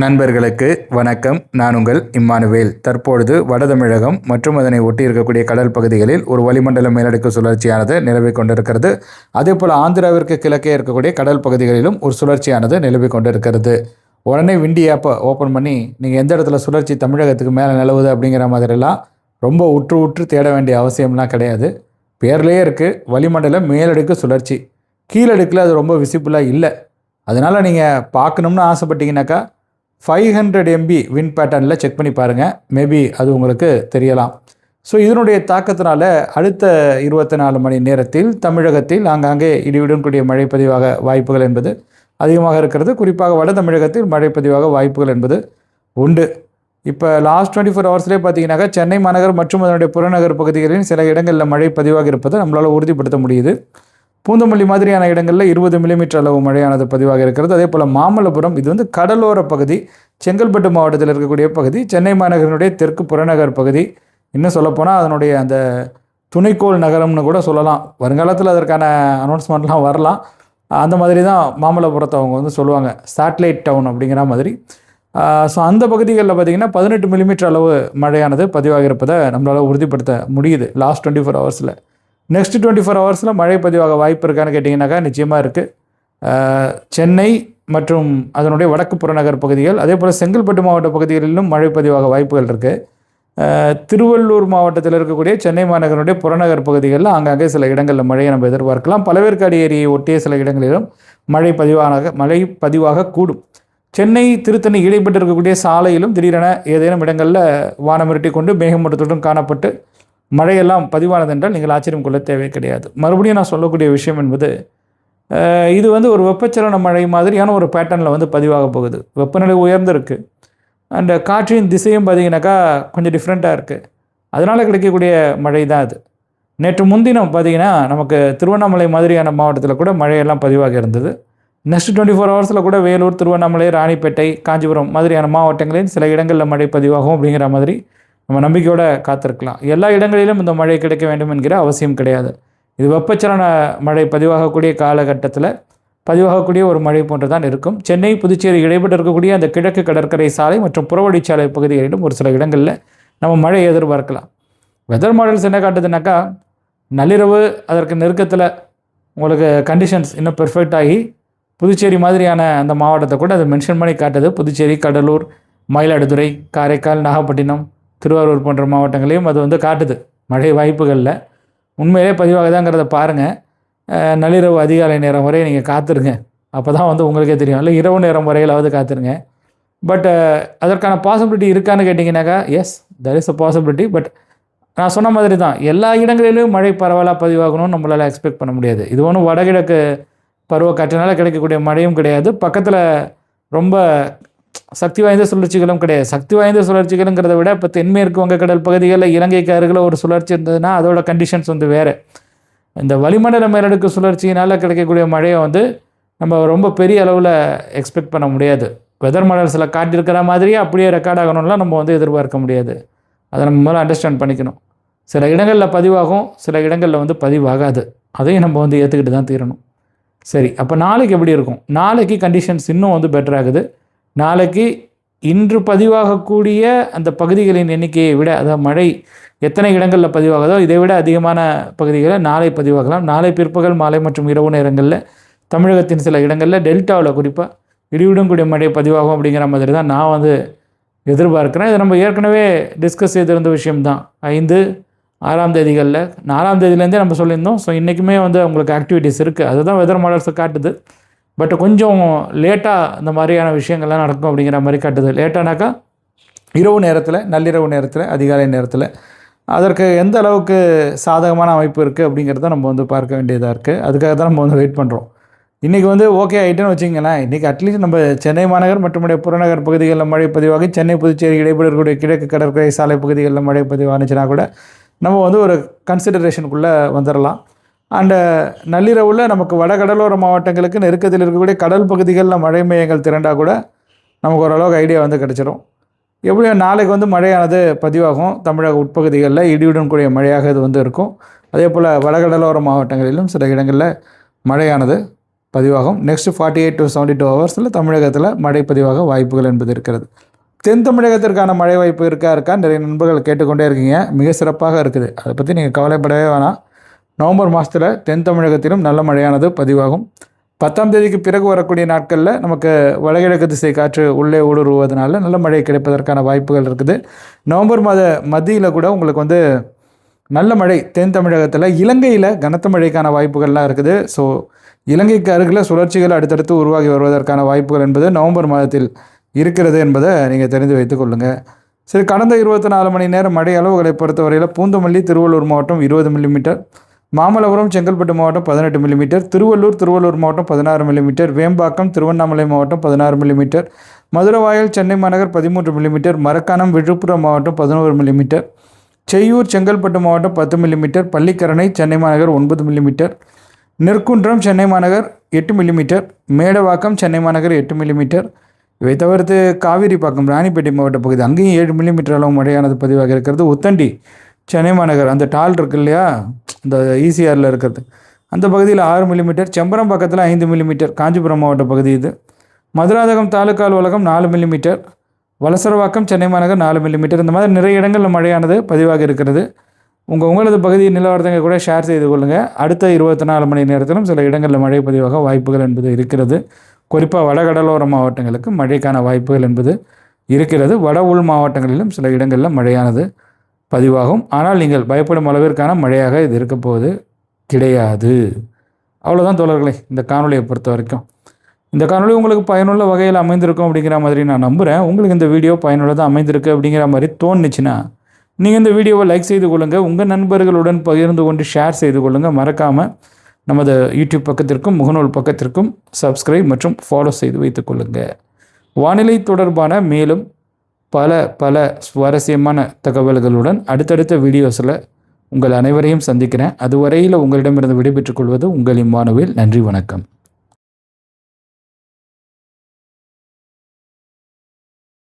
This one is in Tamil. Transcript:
நண்பர்களுக்கு வணக்கம். நான் உங்கள் இம்மானுவேல். தற்பொழுது வடதமிழகம் மற்றும் அதனை ஒட்டி இருக்கக்கூடிய கடல் பகுதிகளில் ஒரு வளிமண்டல மேலடுக்கு சுழற்சியானது நிலவிக் கொண்டிருக்கிறது. அதே போல் ஆந்திராவிற்கு கிழக்கே இருக்கக்கூடிய கடல் பகுதிகளிலும் ஒரு சுழற்சியானது நிலவிக் கொண்டிருக்கிறது. உடனே விண்டி ஆப்பை ஓப்பன் பண்ணி நீங்கள் எந்த இடத்துல சுழற்சி தமிழகத்துக்கு மேலே நிலவுது? அப்படிங்கிற மாதிரிலாம் ரொம்ப உற்று உற்று தேட வேண்டிய அவசியம்லாம் கிடையாது. பேர்லேயே இருக்குது வளிமண்டல மேலடுக்கு சுழற்சி. கீழடுக்கில் அது ரொம்ப விசிபிளாக இல்லை. அதனால் நீங்கள் பார்க்கணும்னு ஆசைப்பட்டீங்கன்னாக்கா ஃபைவ் ஹண்ட்ரட் எம்பி வின் பேட்டர்னில் செக் பண்ணி பாருங்கள் மேபி அது உங்களுக்கு தெரியலாம். ஸோ இதனுடைய தாக்கத்தினால அடுத்த இருபத்தி நாலு மணி நேரத்தில் தமிழகத்தில் ஆங்காங்கே இடியுடன் கூடிய மழை பதிவாக வாய்ப்புகள் என்பது அதிகமாக இருக்கிறது. குறிப்பாக வட தமிழகத்தில் மழை பதிவாக வாய்ப்புகள் என்பது உண்டு. இப்போ லாஸ்ட் டுவெண்ட்டி ஃபோர் ஹவர்ஸ்லேயே பார்த்தீங்கன்னாக்கா சென்னை மாநகர் மற்றும் அதனுடைய புறநகர் பகுதிகளில் சில இடங்களில் மழை பதிவாக இருப்பதை நம்மளால் உறுதிப்படுத்த முடியுது. பூந்தமல்லி மாதிரியான இடங்களில் இருபது மில்லிமீட்டர் அளவு மழையானது பதிவாக இருக்கிறது. அதே போல் மாமல்லபுரம் இது வந்து கடலோர பகுதி செங்கல்பட்டு மாவட்டத்தில் இருக்கக்கூடிய பகுதி சென்னை மாநகரினுடைய தெற்கு புறநகர் பகுதி. இன்னும் சொல்லப்போனால் அதனுடைய அந்த துணைக்கோள் நகரம்னு கூட சொல்லலாம். வருங்காலத்தில் அதற்கான அனௌன்ஸ்மெண்ட்லாம் வரலாம். அந்த மாதிரி தான் மாமல்லபுரத்தை அவங்க வந்து சொல்லுவாங்க. சேட்டலைட் டவுன் அப்படிங்கிற மாதிரி. ஸோ அந்த பகுதிகளில் பார்த்திங்கன்னா பதினெட்டு மில்லிமீட்டர் அளவு மழையானது பதிவாக இருப்பதை நம்மளால் உறுதிப்படுத்த முடியுது. லாஸ்ட் டுவெண்ட்டி ஃபோர் ஹவர்ஸில் நெக்ஸ்ட் டுவெண்ட்டி ஃபோர் ஹவர்ஸில் மழை பதிவாக வாய்ப்பு இருக்கான்னு கேட்டிங்கனாக்கா நிச்சயமாக இருக்குது சென்னை மற்றும் அதனுடைய வடக்கு புறநகர் பகுதிகள் அதே போல் செங்கல்பட்டு மாவட்ட பகுதிகளிலும் மழை பதிவாக வாய்ப்புகள் இருக்குது திருவள்ளூர் மாவட்டத்தில் இருக்கக்கூடிய சென்னை மாநகரனுடைய புறநகர் பகுதிகளில் ஆங்காங்கே சில இடங்களில் மழையை நம்ம எதிர்பார்க்கலாம். பலவேற்காடு ஏரியை ஒட்டிய சில இடங்களிலும் மழை பதிவாக மழை பதிவாக கூடும். சென்னை திருத்தணி இடைப்பட்டு இருக்கக்கூடிய சாலையிலும் திடீரென ஏதேனும் இடங்களில் வானம் கொண்டு மேகமூட்டத்துடன் காணப்பட்டு மழையெல்லாம் பதிவானது என்றால் நீங்கள் ஆச்சரியம் கொள்ள தேவை கிடையாது. மறுபடியும் நான் சொல்லக்கூடிய விஷயம் என்பது இது வந்து ஒரு வெப்பச்சலன மழை மாதிரியான ஒரு பேட்டர்னில் வந்து பதிவாக போகுது. வெப்பநிலை உயர்ந்திருக்கு. அண்ட் காற்றின் திசையும் பார்த்தீங்கன்னாக்கா கொஞ்சம் டிஃப்ரெண்ட்டாக இருக்குது அதனால் கிடைக்கக்கூடிய மழை தான் அது. நேற்று முன்தினம் பார்த்தீங்கன்னா நமக்கு திருவண்ணாமலை மாதிரியான மாவட்டத்தில் கூட மழையெல்லாம் பதிவாக இருந்தது. நெக்ஸ்ட் டுவெண்ட்டி ஃபோர் ஹவர்ஸில் கூட வேலூர் திருவண்ணாமலை ராணிப்பேட்டை காஞ்சிபுரம் மாதிரியான மாவட்டங்களில் சில இடங்களில் மழை பதிவாகும் அப்படிங்கிற மாதிரி நம்ம நம்பிக்கையோடு காத்திருக்கலாம். எல்லா இடங்களிலும் இந்த மழை கிடைக்க வேண்டும் என்கிற அவசியம் கிடையாது. இது வெப்பச்சலன மழை பதிவாகக்கூடிய காலகட்டத்தில் பதிவாகக்கூடிய ஒரு மழை போன்று தான் இருக்கும். சென்னை புதுச்சேரி இடைப்பட்டு இருக்கக்கூடிய அந்த கிழக்கு கடற்கரை சாலை மற்றும் புறவழிச்சாலை பகுதிகளிலும் ஒரு சில இடங்களில் நம்ம மழை எதிர்பார்க்கலாம். வெதர் மாடல்ஸ் என்ன காட்டுதுனாக்கா நள்ளிரவு அதற்கு நெருக்கத்தில் உங்களுக்கு கண்டிஷன்ஸ் இன்னும் பெர்ஃபெக்ட் ஆகி புதுச்சேரி மாதிரியான அந்த மாவட்டத்தை கூட அது மென்ஷன் பண்ணி காட்டுது. புதுச்சேரி கடலூர் மயிலாடுதுறை காரைக்கால் நாகப்பட்டினம் திருவாரூர் போன்ற மாவட்டங்களையும் அது வந்து காட்டுது. மழை வாய்ப்புகளில். உண்மையிலே பதிவாகுதாங்கிறத பாருங்கள் நள்ளிரவு அதிகாலை நேரம் வரை நீங்கள் காத்துருங்க. அப்போ தான் வந்து உங்களுக்கே தெரியும். இல்லை இரவு நேரம் வரையிலாவது காத்துருங்க. பட் அதற்கான பாசிபிலிட்டி இருக்கான்னு கேட்டிங்கனாக்கா yes there is a possibility but நான் சொன்ன மாதிரி தான் எல்லா இடங்களிலும் மழை பரவலாக பதிவாகணும்னு நம்மளால் எக்ஸ்பெக்ட் பண்ண முடியாது. இது ஒன்றும் வடகிழக்கு பருவ காற்றினால் கிடைக்கக்கூடிய மழையும் கிடையாது. பக்கத்தில் ரொம்ப சக்தி வாய்ந்த சுழற்சிகளும் கிடையாது. சக்தி வாய்ந்த சுழற்சிகளுங்கிறத விட இப்போ தென்மேற்கு வங்கக்கடல் பகுதிகளில் இலங்கைக்கு அருகில் ஒரு சுழற்சி இருந்ததுன்னா அதோட கண்டிஷன்ஸ் வந்து வேறு. இந்த வளிமண்டல மேலடுக்கு சுழற்சியினால் கிடைக்கக்கூடிய மழையை வந்து நம்ம ரொம்ப பெரிய அளவில் எக்ஸ்பெக்ட் பண்ண முடியாது. வெதர் மாடல்ஸில் காட்டியிருக்கிற மாதிரியே அப்படியே ரெக்கார்ட் ஆகணும்லாம் நம்ம வந்து எதிர்பார்க்க முடியாது. அதை நம்ம முதல்ல அண்டர்ஸ்டாண்ட் பண்ணிக்கணும். சில இடங்களில் பதிவாகும் சில இடங்களில் வந்து பதிவாகாது. அதையும் நம்ம வந்து ஏற்றுக்கிட்டு தான் தீரணும். சரி அப்போ நாளைக்கு எப்படி இருக்கும்? நாளைக்கு கண்டிஷன்ஸ் இன்னும் வந்து பெட்டர் ஆகுது. நாளைக்கு இன்று பதிவாகக்கூடிய அந்த பகுதிகளின் எண்ணிக்கையை விட அதாவது மழை எத்தனை இடங்களில் பதிவாகுதோ இதை விட அதிகமான பகுதிகளில் நாளை பதிவாகலாம். நாளை பிற்பகல் மாலை மற்றும் இரவு நேரங்களில் தமிழகத்தின் சில இடங்களில் டெல்டாவில் குறிப்பாக இடியுடன் கூடிய மழை பதிவாகும் அப்படிங்கிற மாதிரி தான் நான் வந்து எதிர்பார்க்குறேன். இதை நம்ம ஏற்கனவே டிஸ்கஸ் செய்திருந்த விஷயம்தான். ஐந்து ஆறாம் தேதிகளில் நாலாம் தேதியிலேருந்தே நம்ம சொல்லியிருந்தோம். ஸோ இன்றைக்குமே வந்து அவங்களுக்கு ஆக்டிவிட்டீஸ் இருக்குது அதுதான் வெதர் மாடல்ஸை காட்டுது. பட் கொஞ்சம் லேட்டாக இந்த மாதிரியான விஷயங்கள்லாம் நடக்கும் அப்படிங்கிற மாதிரி காட்டுது. லேட்டானாக்கா இரவு நேரத்தில் நள்ளிரவு நேரத்தில் அதிகாலை நேரத்தில். அதற்கு எந்த அளவுக்கு சாதகமான அமைப்பு இருக்குது அப்படிங்கிறத நம்ம வந்து பார்க்க வேண்டியதாக இருக்குது அதுக்காக தான் நம்ம வந்து வெயிட் பண்ணுறோம் இன்றைக்கி வந்து ஓகே ஆகிட்டுன்னு வச்சிங்களேன் இன்றைக்கி அட்லீஸ்ட் நம்ம சென்னை மாநகர் மற்றும் புறநகர் பகுதிகளில் மழை பதிவாகி சென்னை புதுச்சேரி இடைப்படக்கூடிய கிழக்கு கடற்கரை சாலை பகுதிகளில் மழை பதிவானுச்சுன்னா கூட நம்ம வந்து ஒரு கன்சிடரேஷனுக்குள்ளே வந்துடலாம் அந்த நள்ளிரவில் நமக்கு வடகடலோர மாவட்டங்களுக்கு நெருக்கத்தில் இருக்கக்கூடிய கடல் பகுதிகளில் மழை மையங்கள் திரண்டால் கூட நமக்கு ஓரளவுக்கு ஐடியா வந்து கிடச்சிரும். எப்படியும் நாளைக்கு வந்து மழையானது பதிவாகும். தமிழக உட்பகுதிகளில் இடியுடன் கூடிய மழையாக இது வந்து இருக்கும். அதே போல் வடகடலோர மாவட்டங்களிலும் சில இடங்களில் மழையானது பதிவாகும். Next forty eight to seventy two ஹவர்ஸில் தமிழகத்தில் மழை பதிவாக வாய்ப்புகள் என்பது இருக்கிறது. தென் தமிழகத்திற்கான மழை வாய்ப்பு இருக்கா இருக்கா? நிறைய நண்பர்கள் கேட்டுக்கொண்டே இருக்கீங்க. மிக சிறப்பாக இருக்குது. அதை பற்றி நீங்கள் கவலைப்படவே வேணாம். நவம்பர் மாதத்தில் தென் தமிழகத்திலும் நல்ல மழையானது பதிவாகும். பத்தாம் தேதிக்கு பிறகு வரக்கூடிய நாட்களில் நமக்கு வடகிழக்கு திசை காற்று உள்ளே ஊடுருவதனால நல்ல மழை கிடைப்பதற்கான வாய்ப்புகள் இருக்குது. நவம்பர் மாத மத்தியில் கூட உங்களுக்கு வந்து நல்ல மழை தென் தமிழகத்தில் இலங்கையில் கனத்த மழைக்கான வாய்ப்புகள்லாம் இருக்குது. ஸோ இலங்கைக்கு அருகில் சுழற்சிகள் அடுத்தடுத்து உருவாகி வருவதற்கான வாய்ப்புகள் என்பது நவம்பர் மாதத்தில் இருக்கிறது என்பதை நீங்கள் தெரிந்து வைத்துக் கொள்ளுங்கள் சரி கடந்த இருபத்தி நாலு மணி நேரம் மழை அளவுகளை பொறுத்தவரையில் பூந்தமல்லி திருவள்ளூர் மாவட்டம் இருபது மில்லிமீட்டர் மாமல்லபுரம் செங்கல்பட்டு மாவட்டம் பதினெட்டு மில்லிமீட்டர் திருவள்ளூர் திருவள்ளூர் மாவட்டம் பதினாறு மில்லிமீட்டர் வேம்பாக்கம் திருவண்ணாமலை மாவட்டம் பதினாறு மில்லிமீட்டர் மதுரவாயல் சென்னை மாநகர் பதிமூன்று மில்லிமீட்டர் மரக்காணம் விழுப்புரம் மாவட்டம் பதினோரு மில்லிமீட்டர் செய்யூர் செங்கல்பட்டு மாவட்டம் பத்து மில்லிமீட்டர் பள்ளிக்கரணை சென்னை மாநகர் ஒன்பது மில்லிமீட்டர் நெற்குன்றம் சென்னை மாநகர் எட்டு மில்லிமீட்டர் மேடவாக்கம் சென்னை மாநகர் எட்டு மில்லிமீட்டர் இவை தவிர்த்து காவிரிப்பாக்கம் ராணிப்பேட்டை மாவட்ட பகுதி அங்கேயும் ஏழு மில்லிமீட்டர் அளவு மழையானது பதிவாக இருக்கிறது. உத்தண்டி சென்னை மாநகர் அந்த டால் இருக்கு இல்லையா? இந்த ஈசிஆரில் இருக்கிறது. அந்த பகுதியில் ஆறு மில்லிமீட்டர் செம்பரம் பக்கத்தில் ஐந்து மில்லிமீட்டர் காஞ்சிபுரம் மாவட்ட பகுதி இது. மதுராதகம் தாலுக்கா அலுவலகம் நாலு மில்லிமீட்டர் வலசரவாக்கம் சென்னை மாநகர் நாலு மில்லிமீட்டர் இந்த மாதிரி நிறைய இடங்களில் மழையானது பதிவாக இருக்கிறது. உங்கள் உங்களது பகுதி நிலவரத்தங்க கூட ஷேர் செய்து கொள்ளுங்கள் அடுத்த இருபத்தி நாலு மணி நேரத்திலும் சில இடங்களில் மழை பதிவாக வாய்ப்புகள் என்பது இருக்கிறது. குறிப்பாக வடகடலோர மாவட்டங்களுக்கு மழைக்கான வாய்ப்புகள் என்பது இருக்கிறது. வட உள் மாவட்டங்களிலும் சில இடங்களில் மழையானது. பதிவாகும். ஆனால் நீங்கள் பயப்படும் அளவிற்கான மழையாக இது இருக்கப்போவது கிடையாது. அவ்வளோதான் தோழர்களே இந்த காணொலியை பொறுத்த வரைக்கும். இந்த காணொலி உங்களுக்கு பயனுள்ள வகையில் அமைந்திருக்கும் அப்படிங்கிற மாதிரி நான் நம்புகிறேன் உங்களுக்கு இந்த வீடியோ பயனுள்ளதாக அமைந்திருக்கு அப்படிங்கிற மாதிரி தோணுச்சுன்னா நீங்கள் இந்த வீடியோவை லைக் செய்து கொள்ளுங்கள் உங்கள் நண்பர்களுடன் பகிர்ந்து கொண்டு ஷேர் செய்து கொள்ளுங்கள் மறக்காமல் நமது யூடியூப் பக்கத்திற்கும் முகநூல் பக்கத்திற்கும் சப்ஸ்கிரைப் மற்றும் ஃபாலோ செய்து வைத்துக் கொள்ளுங்கள் வானிலை தொடர்பான மேலும் பல பல சுவாரஸ்யமான தகவல்களுடன் அடுத்தடுத்த வீடியோஸில் உங்கள் அனைவரையும் சந்திக்கிறேன். அதுவரையில் உங்களிடமிருந்து விடைபெற்றுக் கொள்வது உங்கள் இம்மானுவேல் நன்றி வணக்கம்.